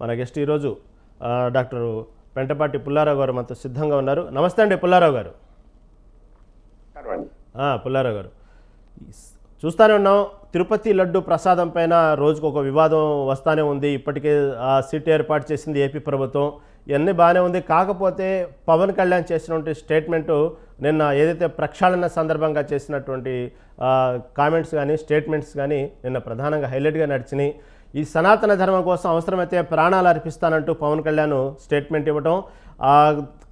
మన గెస్ట్ ఈరోజు డాక్టర్ పెంటపాటి పుల్లారావు గారు మనతో సిద్ధంగా ఉన్నారు. నమస్తే అండి పుల్లారావు గారు. పుల్లారావు గారు. చూస్తూనే ఉన్నాం తిరుపతి లడ్డు ప్రసాదం పైన రోజుకు ఒక వివాదం వస్తానే ఉంది. ఇప్పటికే ఆ సీట్ ఏర్పాటు చేసింది ఏపీ ప్రభుత్వం. ఇవన్నీ బాగానే ఉంది. కాకపోతే పవన్ కళ్యాణ్ చేసినటువంటి స్టేట్మెంటు నిన్న ఏదైతే ప్రక్షాళన సందర్భంగా చేసినటువంటి కామెంట్స్ కానీ స్టేట్మెంట్స్ కానీ నిన్న ప్రధానంగా హైలైట్గా నడిచినాయి. ఈ సనాతన ధర్మం కోసం అవసరమైతే ప్రాణాలు అర్పిస్తానంటూ పవన్ కళ్యాణ్ స్టేట్మెంట్ ఇవ్వటం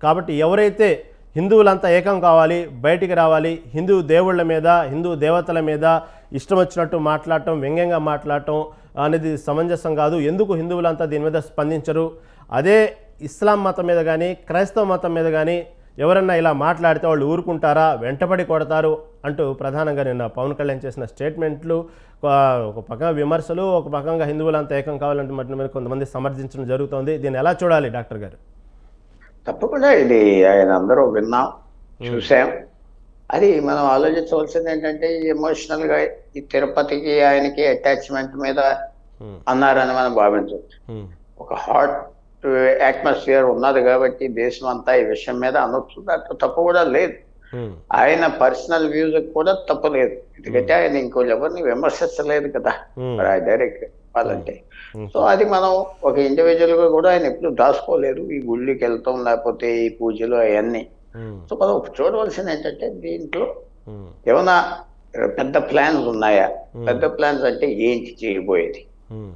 కాబట్టి ఎవరైతే హిందువులంతా ఏకం కావాలి బయటికి రావాలి హిందూ దేవుళ్ళ మీద హిందూ దేవతల మీద ఇష్టం వచ్చినట్టు మాట్లాడటం వ్యంగ్యంగా మాట్లాడటం అనేది సమంజసం కాదు. ఎందుకు హిందువులంతా దీని మీద స్పందించరు? అదే ఇస్లాం మతం మీద కానీ క్రైస్తవ మతం మీద కానీ ఎవరన్నా ఇలా మాట్లాడితే వాళ్ళు ఊరుకుంటారా వెంటపడి కొడతారు అంటూ ప్రధానంగా నిన్న పవన్ కళ్యాణ్ చేసిన స్టేట్మెంట్లు ఒక- పక్కన విమర్శలు ఒక పక్కగా హిందువులంతా ఏకం కావాలంటే మట్టి మీద కొంతమంది సమర్థించడం జరుగుతోంది. దీన్ని ఎలా చూడాలి డాక్టర్ గారు? తప్పకుండా ఇది ఆయన అందరూ విన్నాం చూసాం. అది మనం ఆలోచించవలసింది ఏంటంటే ఎమోషనల్గా ఈ తిరుపతికి ఆయనకి అటాచ్మెంట్ మీద. అన్నారని మనం భావించవచ్చు. ఒక హాట్ అట్మాస్ఫియర్ ఉన్నది కాబట్టి దేశం అంతా ఈ విషయం మీద అనొచ్చు. దాంట్లో తప్పు కూడా లేదు. ఆయన పర్సనల్ వ్యూస్ కూడా తప్పు లేదు. ఎందుకంటే ఆయన ఇంకో ఎవరిని విమర్శించలేదు కదా. డైరెక్ట్ చెప్పాలంటే ఉమ్. సో అది మనం ఒక ఇండివిజువల్గా కూడా ఆయన ఎప్పుడు దాచుకోలేదు. ఈ గుళ్ళకి వెళ్తాం లేకపోతే ఈ పూజలు అవన్నీ. సో మనం చూడవలసింది ఏంటంటే దీంట్లో ఏమైనా పెద్ద ప్లాన్స్ ఉన్నాయా? పెద్ద ప్లాన్స్ అంటే ఏంటి చేయబోయేది?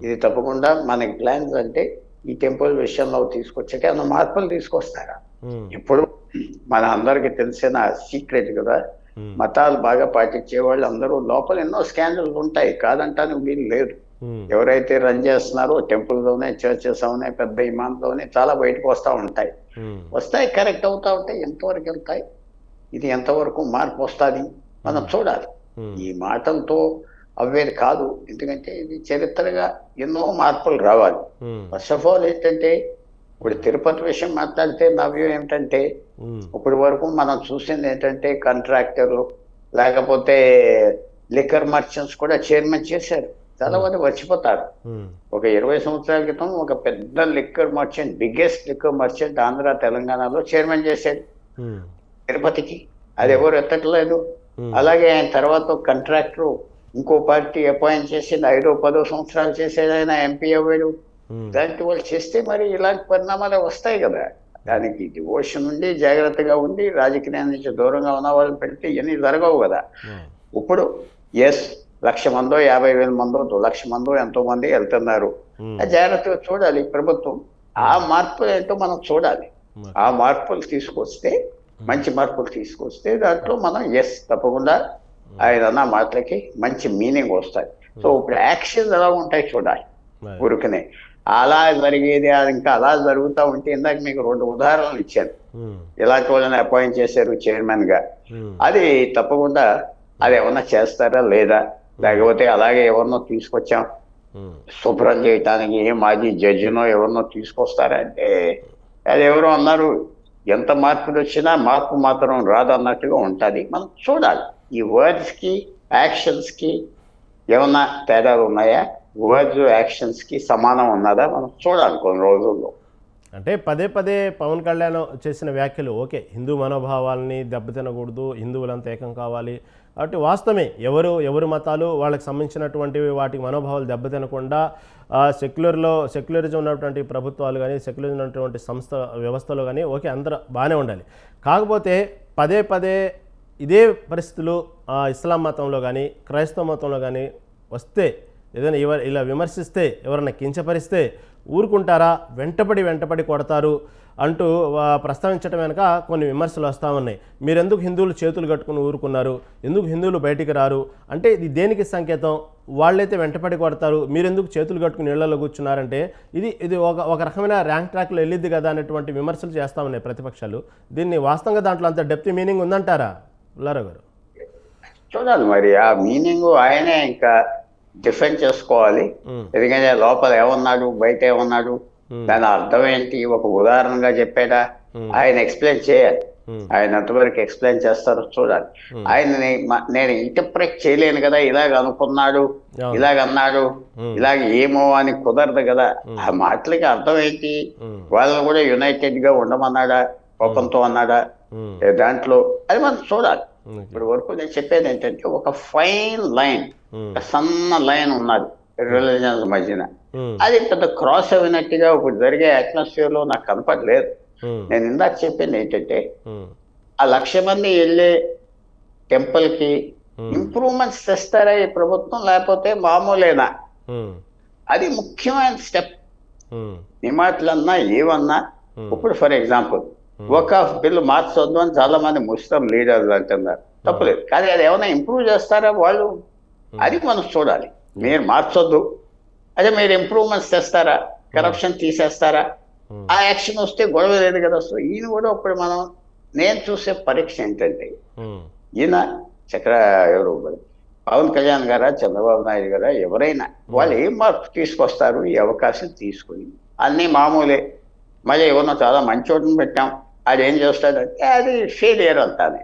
ఇది తప్పకుండా మనకి ప్లాన్స్ అంటే ఈ టెంపుల్ విషయంలో తీసుకొచ్చాక ఏమైనా మార్పులు తీసుకొస్తారా? ఇప్పుడు మన అందరికి తెలిసిన సీక్రెట్ కదా మతాలు బాగా పాటించే వాళ్ళు అందరూ లోపల ఎన్నో స్కాండల్స్ ఉంటాయి కాదంటానికి వీలు లేదు. ఎవరైతే రన్ చేస్తున్నారో టెంపుల్లోనే చర్చెస్ అవునే పెద్ద ఇమాన్లోనే చాలా బయటకు వస్తూ ఉంటాయి. వస్తాయి కరెక్ట్ అవుతా ఉంటాయి ఎంతవరకు వెళ్తాయి ఇది ఎంతవరకు మార్పు వస్తుంది మనం చూడాలి. ఈ మాటలతో అవ్వేది కాదు. ఎందుకంటే ఇది చరిత్రగా ఎన్నో మార్పులు రావాలి. ఫస్ట్ ఆఫ్ ఆల్ ఏంటంటే ఇప్పుడు తిరుపతి విషయం మాట్లాడితే నా వ్యూ ఏమిటంటే ఉమ్, ఇప్పటి వరకు మనం చూసింది ఏంటంటే కాంట్రాక్టర్లు లేకపోతే లిక్కర్ మర్చెంట్స్ కూడా చైర్మన్ చేశారు. చాలా మంది మర్చిపోతారు. ఉమ్, ఒక ఇరవై సంవత్సరాల క్రితం ఒక పెద్ద liquor merchant biggest liquor merchant Andhra తెలంగాణలో చైర్మన్ చేశాడు. తిరుపతికి. అది ఎవరు ఎత్తట్లేదు. అలాగే ఆయన తర్వాత కాంట్రాక్టర్ ఇంకో పార్టీ అపాయింట్ చేసి ఐదో పదో సంవత్సరాలు చేసేది ఆయన ఎంపీ అవ్వాడు ఇలాంటి వాళ్ళు చేస్తే మరి ఇలాంటి పరిణామాలు వస్తాయి కదా. దానికి డివోషన్ ఉండి జాగ్రత్తగా ఉండి రాజకీయం నుంచి దూరంగా ఉన్న వాళ్ళని పెడితే ఇవన్నీ జరగవు కదా. ఇప్పుడు ఎస్ లక్ష మందో యాభై వేల మందో లక్ష మందో ఎంతో మంది వెళ్తున్నారు. జాగ్రత్తగా చూడాలి ప్రభుత్వం. ఆ మార్పులు ఏంటో మనం చూడాలి. ఆ మార్పులు తీసుకొస్తే మంచి మార్పులు తీసుకొస్తే దాంట్లో మనం ఎస్ తప్పకుండా ఆయన అన్న మాటలకి మంచి మీనింగ్ వస్తాయి. సో ఇప్పుడు యాక్షన్స్ ఎలా ఉంటాయి చూడాలి. మరి, ఊరికనే. అలా జరిగేది అది ఇంకా అలా జరుగుతూ ఉంటే ఇందాక మీకు రెండు ఉదాహరణలు ఇచ్చాను. ఇలాంటి వాళ్ళని అపాయింట్ చేశారు చైర్మన్గా. ఉమ్, అది తప్పకుండా అది ఏమన్నా చేస్తారా లేదా? లేకపోతే అలాగే ఎవరినో తీసుకొచ్చాం. శుభ్రం చేయటానికి మాజీ జడ్జినో ఎవరినో తీసుకొస్తారంటే అది ఎవరో అన్నారు. ఎంత మార్పులు వచ్చినా మార్పు మాత్రం రాదన్నట్టుగా ఉంటుంది. మనం చూడాలి. ఈ వర్డ్స్కి యాక్షన్స్కి ఏమన్నా తేడాలు ఉన్నాయా? వర్డ్స్ యాక్షన్స్కి సమానం ఉన్నదా మనం చూడాలి కొన్ని రోజుల్లో. అంటే పదే పదే పవన్ కళ్యాణ్ చేసిన వ్యాఖ్యలు ఓకే హిందూ మనోభావాలని దెబ్బతినకూడదు హిందువులంతా ఏకం కావాలి. కాబట్టి వాస్తవమే ఎవరు ఎవరు మతాలు వాళ్ళకి సంబంధించినటువంటివి వాటి మనోభావాలు దెబ్బతినకుండా సెక్యులర్లో సెక్యులరిజం ఉన్నటువంటి ప్రభుత్వాలు కానీ సెక్యులరిజం ఉన్నటువంటి సంస్థ వ్యవస్థలో కానీ ఓకే అందరూ బాగానే ఉండాలి. కాకపోతే పదే పదే ఇదే పరిస్థితులు ఇస్లాం మతంలో కానీ క్రైస్తవ మతంలో కానీ వస్తే ఏదైనా ఎవరు ఇలా విమర్శిస్తే ఎవరైనా కించపరిస్తే ఊరుకుంటారా? వెంటపడి వెంటపడి కొడతారు అంటూ ప్రస్తావించడం వెనక కొన్ని విమర్శలు వస్తూ ఉన్నాయి. మీరెందుకు హిందువులు చేతులు కట్టుకుని ఊరుకున్నారు? ఎందుకు హిందువులు బయటికి రారు? అంటే ఇది దేనికి సంకేతం? వాళ్ళైతే వెంటపడి కొడతారు. మీరెందుకు చేతులు కట్టుకుని నీళ్ళలో కూర్చున్నారంటే ఇది ఇది ఒక ఒక రకమైన ర్యాంక్ ట్రాక్లో వెళ్ళిద్ది కదా అనేటువంటి విమర్శలు చేస్తూ ఉన్నాయి ప్రతిపక్షాలు. దీన్ని వాస్తవంగా దాంట్లో అంత డెప్త్ మీనింగ్ ఉందంటారా? ఉల్లారావు గారు. చూడాలి మరి ఆ మీనింగ్ ఆయనే ఇంకా డిఫెండ్ చేసుకోవాలి. ఎందుకంటే లోపల ఏమన్నాడు బయట ఏమన్నాడు దాని అర్థం ఏంటి? ఒక ఉదాహరణగా చెప్పాడా ఆయన ఎక్స్ప్లెయిన్ చేయాలి. ఆయన ఎంతవరకు ఎక్స్ప్లెయిన్ చేస్తారో చూడాలి. ఆయనని మ- నేను ఇంటర్ప్రెట్ చేయలేను కదా ఇలాగ అనుకున్నాడు. ఇలాగ అన్నాడు. ఇలాగ ఏమో అని కుదరదు కదా. ఆ మాటలకి అర్థం ఏంటి? వాళ్ళని కూడా యునైటెడ్గా ఉండమన్నాడా? కోపంతో అన్నాడా? దాంట్లో అది మనం చూడాలి. ఇప్పుడు వరకు నేను చెప్పేది ఏంటంటే ఒక ఫైన్ లైన్ ఒక సన్న లైన్ ఉన్నది రిలీజన్స్ మధ్యన. అది పెద్ద క్రాస్ అయినట్టుగా ఇప్పుడు జరిగే అట్మాస్ఫియర్లో నాకు కనపడలేదు. నేను ఇందాక చెప్పింది ఏంటంటే ఆ లక్ష మంది వెళ్ళే టెంపుల్కి. ఇంప్రూవ్మెంట్స్ తెస్తారా ఈ ప్రభుత్వం? లేకపోతే మామూలేనా? అది ముఖ్యమైన స్టెప్ ఉమ్, నీ మాటలన్నా ఏమన్నా. ఇప్పుడు ఫర్ ఎగ్జాంపుల్ ఒక బిల్లు మార్చొద్దు అని చాలా మంది ముస్లిం లీడర్లు అంటున్నారు. తప్పలేదు. కానీ అది ఏమైనా ఇంప్రూవ్ చేస్తారా వాళ్ళు? అది మనం చూడాలి. మీరు మార్చొద్దు. అదే మీరు ఇంప్రూవ్మెంట్స్ తెస్తారా కరప్షన్ తీసేస్తారా? Hmm. ఆ యాక్షన్ వస్తే గొడవ లేదు కదా సో ఈయన కూడా ఇప్పుడు మనం నేను చూసే పరీక్ష ఏంటంటే ఈయన చక్ర ఎవరు? పవన్ కళ్యాణ్ గారా చంద్రబాబు నాయుడు గారా ఎవరైనా వాళ్ళు ఏం మార్పు తీసుకొస్తారు? ఈ అవకాశం తీసుకుని. అన్నీ మామూలే. మళ్ళీ ఎవరినో చాలా మంచోటిని పెట్టాం. అది ఏం చేస్తాడంటే అది ఫెయిలియర్ అంటానే.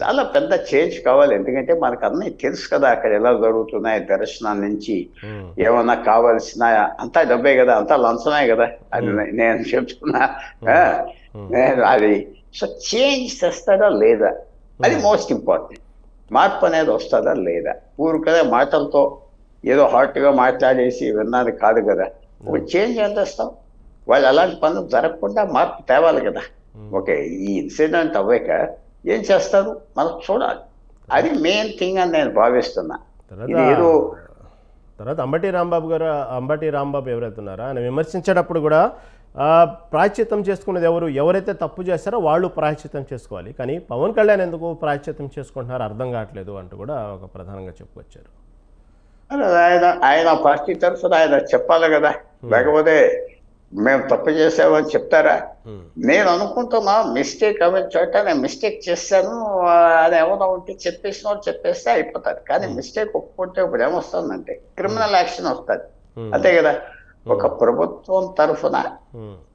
చాలా పెద్ద చేంజ్ కావాలి. ఎందుకంటే మనకు అన్నీ తెలుసు కదా అక్కడ ఎలా జరుగుతున్నాయి దర్శనం నుంచి ఉమ్, ఏమన్నా కావాల్సిన అంతా డబ్బే కదా అంతా లంచమే కదా. అది నే- నేను చెప్తున్నా. నేను అది సో చేంజ్ తెస్తాడా లేదా? అది మోస్ట్ ఇంపార్టెంట్ మార్పు అనేది వస్తుందా లేదా? ఊరికదే మాటలతో ఏదో హాట్గా మాట్లాడేసి విన్నది కాదు కదా. చేంజ్ ఏం వాళ్ళు అలాంటి పనులు జరగకుండా మార్పు తేవాలి కదా. ఓకే ఈ ఇన్సిడెంట్ అవ్వక ఏం చేస్తారు? మనం చూడాలి. అది మెయిన్ థింగ్ అని నేను భావిస్తున్నా. ఇది ఏదో తర్వాత అంబటి రాంబాబు గారు అంబటి రాంబాబు ఎవరైతే ఉన్నారో ఆయన విమర్శించేటప్పుడు కూడా ఆ, ప్రాయశ్చిత్తం చేసుకునేది ఎవరు? ఎవరైతే తప్పు చేస్తారో వాళ్ళు ప్రాయశ్చిత్తం చేసుకోవాలి. కానీ పవన్ కళ్యాణ్ ఎందుకు ప్రాయశ్చిత్తం చేసుకుంటున్నారో అర్థం కావట్లేదు అంటూ కూడా ఒక ప్రధానంగా చెప్పుకొచ్చారు. ఆయన ఆయన పార్టీ తరఫున ఆయన చెప్పాలి కదా. లేకపోతే మేము తప్పు చేసామని చెప్తారా? నేను అనుకుంటున్నా మిస్టేక్ అవ్వే చోట నేను మిస్టేక్ చేశాను అది ఏమైనా ఉంటే చెప్పేసిన చెప్పేస్తే అయిపోతుంది. కానీ మిస్టేక్ ఒప్పుకుంటే ఇప్పుడు ఏమొస్తుందంటే క్రిమినల్ యాక్షన్ వస్తుంది. అంతే కదా? ఒక ప్రభుత్వం తరఫున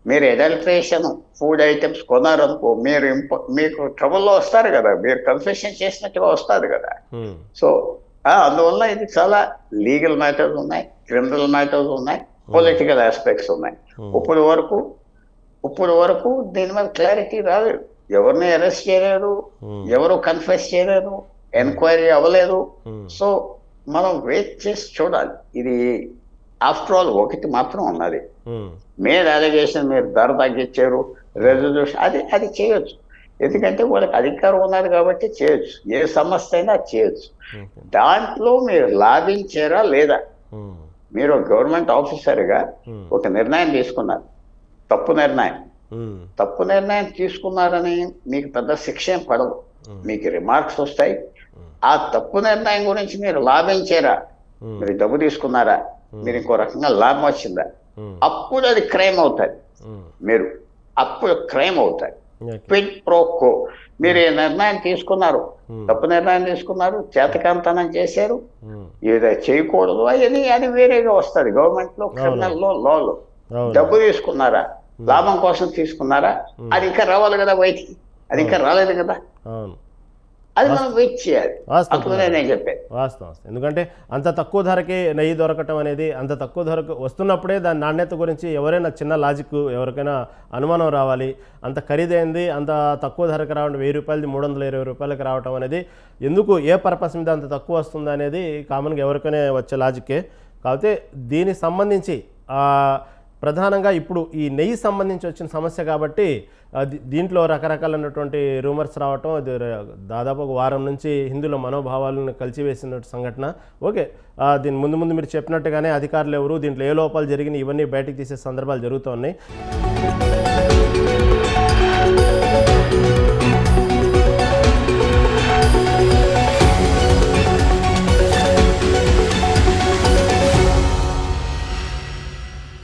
మీరు ఎడల్ట్రేషన్ ఫుడ్ ఐటమ్స్ కొన్నారనుకో మీరు ఇంప మీకు ట్రబుల్లో వస్తారు కదా? మీరు కన్ఫెషన్ చేసినట్టుగా వస్తుంది కదా? సో అందువల్ల ఇది చాలా లీగల్ మ్యాటర్స్ ఉన్నాయి క్రిమినల్ మ్యాటర్స్ ఉన్నాయి. పొలిటికల్ ఆస్పెక్ట్స్ ఉన్నాయి ఇప్పుడు వరకు ఇప్పుడు వరకు దీని మీద క్లారిటీ రాలేదు ఎవరిని అరెస్ట్ చేయలేరు Hmm. ఎవరు కన్ఫెస్ చేయలేరు ఎంక్వైరీ అవ్వలేదు. Hmm. సో మనం వెయిట్ చేసి చూడాలి. ఇది ఆఫ్టర్ ఆల్ ఒకటి మాత్రం ఉన్నది. ఉమ్, మీరు అలిగేషన్ మీరు ధర తగ్గించారు రెజల్యూషన్ అది అది చేయొచ్చు. ఎందుకంటే వాళ్ళకి అధికారం ఉన్నది కాబట్టి చేయొచ్చు. ఏ సమస్య అయినా చేయొచ్చు. దాంట్లో మీరు లాభించారా లేదా? మీరు గవర్నమెంట్ ఆఫీసర్గా ఒక నిర్ణయం తీసుకున్నారు. తప్పు నిర్ణయం. తప్పు నిర్ణయం తీసుకున్నారని మీకు పెద్ద శిక్ష ఏం పడదు. మీకు రిమార్క్స్ వస్తాయి. ఆ తప్పు నిర్ణయం గురించి మీరు లాభించారా? మీరు డబ్బు తీసుకున్నారా? మీరు ఇంకో రకంగా లాభం వచ్చిందా? అప్పుడు అది క్రైమ్ అవుతుంది. మీరు అప్పుడు క్రైమ్ అవుతాయి. Quid pro quo. మీరు ఈ నిర్ణయం తీసుకున్నారు. తప్పు నిర్ణయం తీసుకున్నారు చేతకాంతనం చేశారు. ఇది చేయకూడదు అది అది వేరేగా వస్తుంది. గవర్నమెంట్లో క్రిమినల్లో లాలో డబ్బు తీసుకున్నారా? లాభం కోసం తీసుకున్నారా? అది ఇంకా రావాలి కదా బయటికి. అది ఇంకా రాలేదు కదా. అది మనం వెయిట్ చేయాలి. వాస్తవం. నేను. ఎందుకంటే అంత తక్కువ ధరకే నెయ్యి దొరకటం అనేది అంత తక్కువ ధరకు వస్తున్నప్పుడే దాని నాణ్యత గురించి ఎవరైనా చిన్న లాజిక్ ఎవరికైనా అనుమానం రావాలి. అంత ఖరీదైంది అంత తక్కువ ధరకు రావడం వెయ్యి రూపాయలది మూడు వందల ఇరవై రూపాయలకు రావడం అనేది ఎందుకు ఏ పర్పస్ మీద అంత తక్కువ వస్తుంది అనేది కామన్గా ఎవరికైనా వచ్చే లాజిక్కే కాకపోతే దీనికి సంబంధించి ఆ, ప్రధానంగా ఇప్పుడు ఈ నెయ్యి సంబంధించి వచ్చిన సమస్య కాబట్టి దీంట్లో రకరకాలైనటువంటి రూమర్స్ రావటం అది దాదాపు ఒక వారం నుంచి హిందువుల మనోభావాలను కలిసివేసిన సంఘటన. ఓకే దీని ముందు ముందు మీరు చెప్పినట్టుగానే అధికారులు ఎవరు దీంట్లో ఏ లోపాలు జరిగినాయి ఇవన్నీ బయటకు తీసే సందర్భాలు జరుగుతున్నాయి